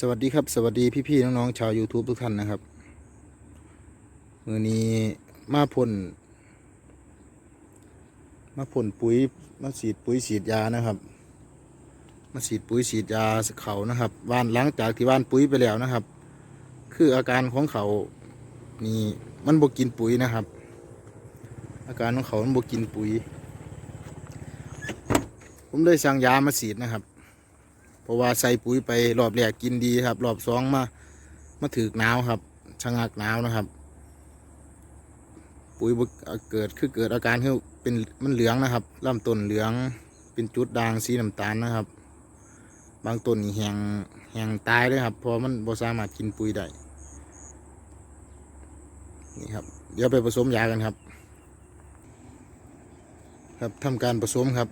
สวัสดีครับสวัสดีพี่ๆน้องๆชาว YouTube ทุกท่านนะครับ มือนี้มาพ่นมาพ่นปุ๋ยมาฉีดปุ๋ยฉีดยานะครับ มาฉีดปุ๋ยฉีดยาเขานะครับว่านหลังจากที่ว่านปุ๋ยไปแล้วนะครับ คืออาการของเขานี่มันบกินปุ๋ยนะครับ อาการของเขามันบกินปุ๋ย ผมเลยสั่งยามาฉีดนะครับ เพราะว่าใส่ปุ๋ยไปรอบแรกกินดีครับ รอบสองมามาถือหนาวครับชะงักหนาวนะครับ ปุ๋ยบ่เกิดคือเกิดอาการคือเป็นมันเหลืองนะครับลำต้นเหลืองเป็นจุดด่างสีน้ำตาลนะครับ บางต้นนี่แหงแหงตายเลยครับเพราะมันบ่สามารถกินปุ๋ยได้นี่ครับเดี๋ยวไปผสมยากันครับ ครับทำการผสมครับ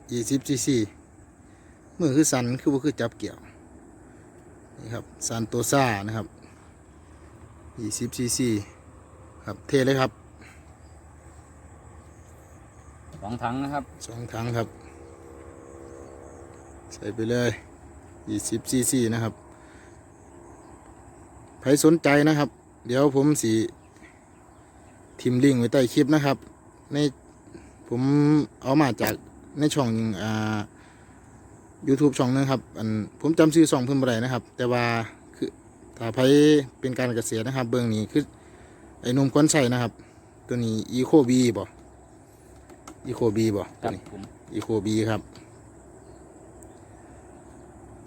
20 cc มือคือสันคือว่าคือจับเกี่ยวนี่ครับสันโตซ่านะครับ20 cc ครับเทเลยครับสองถังนะครับสองถังครับ ใส่ไปเลย20 cc นะครับใครสนใจนะครับ เดี๋ยวผมสีทิมลิงก์ไว้ใต้คลิปนะครับ ในผมเอามาจากในช่องอ่า YouTube ช่องนึงครับ อันผมจำชื่อช่องเพิ่นบ่ได้นะครับ แต่ว่าคือถ้าไผเป็นการเกษตรนะครับ เบื้องนี้คือไอ้หนมควันใส่นะครับ ตัวนี้ Eco B บ่ Eco B บ่คตัวรับนี้ผมอีโคบีครับ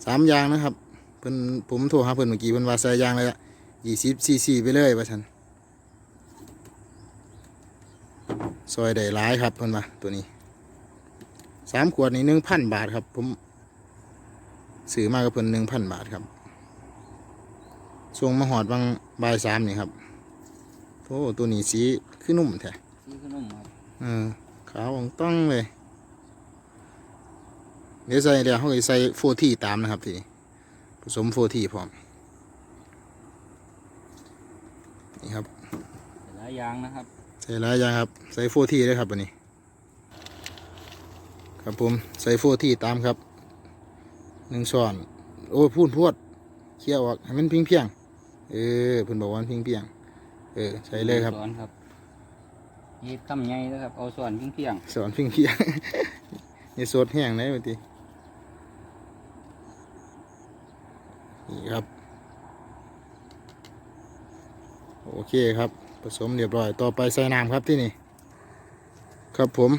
สามอยางนะครับเพิ่นผมโทรหาเพิ่นเมื่อกี้เพิ่นว่าใส่อยางเลยละยี่สิบซีซีไปเลยว่าฉันซอยได้หลายครับเพิ่นว่าตัวนี้สามขวดนี้หนึ่งพันบาทครับผม ซื้อมากับเพิ่นหนึ่งพันบาทครับส่งมาหอดบางบายสามนี่ครับโอ้ตัวนี้สีคือนุ่มแท้ซื้อขนมครับเออขาวอ่องต้องเลยเดี๋ยวใส่เดี๋ยวเขาจะใส่โฟทีตามนะครับทีนี้ผสมโฟทีพร้อมนี่ครับหลายอย่างนะครับ ใส่หลายอย่างครับใส่โฟทีด้วยครับวันนี้ ครับผมใส่โฟทีตามครับ หนึ่งช้อนโอ้ยพูดพวดเคี่ยวออกให้มันเพียงเพียงๆเออเพิ่นบอกว่ามันเพียงเพียงๆเออใส่เลยครับสอนครับยีบทำไงนะครับเอาส่วนเพียงสอนเพียงเพียงๆนี่สดแห้งเลยวันทีนี่ครับ โอเคครับ ผสมเรียบร้อย ต่อไปใส่น้ำครับที่นี่ ครับผม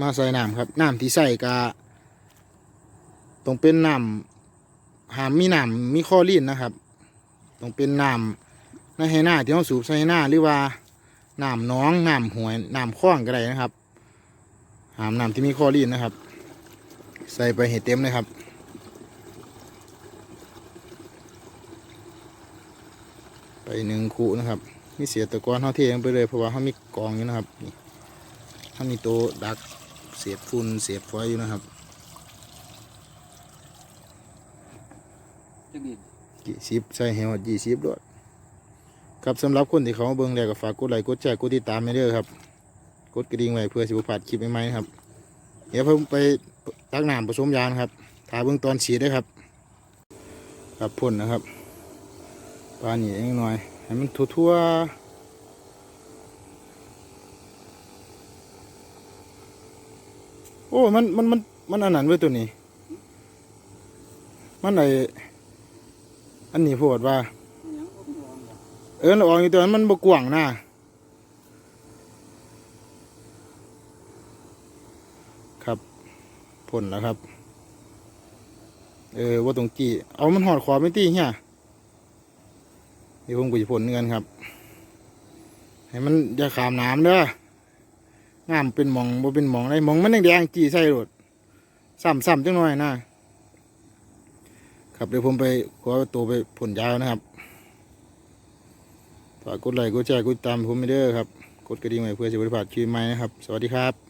มาใส่น้ำครับ น้ำที่ใส่กา ต้องเป็นน้ำหามมีน้ำมีคลอรีนนะครับต้องเป็นน้ำในให้หน้าที่เราสูบใส่หน้าหรือว่าน้ำน้องน้ำหวยน้ำคลองก็ได้นะครับ หามน้ำที่มีคลอรีนนะครับ ใส่ไปให้เต็มเลยครับไปหนึ่งคูนะครับมีเสียตะกอนเขาเทลงไปเลยเพราะว่าเขามีกองอยู่นะครับนี่เขามีโตดักเศษฝุ่นเศษฟอยอยู่นะครับ จะดีกี่สิบใส่ให้หมดยี่สิบด้วยครับสำหรับคนที่เขาเบิ่งแล้วก็ฝากกดไลค์กดแชร์กดติดตามให้เด้อครับ กดกระดิ่งไว้เพื่อสิบพลาดคลิปใหม่ๆครับ เดี๋ยวผมไปตักน้ำผสมยานครับถ่ายเบื้องตอนฉีดด้วยครับครับพ่นนะครับปลาหนีเองหน่อย ให้มันทั่วๆโอ้ มัน มัน มัน มันอันนั้นเว้ยตัวนี้ มันไอ อันนี้โพดว่า เออละอองอยู่ตัวนั้นมันบกว่างนะครับผลแล้วครับ เออว่าตรงกี้ เอามันหอดขวาไม่ตีเฮียเดี๋ยวผมก็จะผลเงินครับ ให้มันอย่าขามน้ำเด้องามเป็นหมองบ่เป็นหมองได้หมองมันแดงๆจีใส่รถซ้ำๆจังหน่อยนะ ครับเดี๋ยวผมไปขอตัวไปผลยาวนะครับฝากกดไลค์กดแชร์กดติดตามผมไม่เด้อครับ กดกระดิ่งไว้เพื่อจะบริพลาดคลิปใหม่นะครับ สวัสดีครับ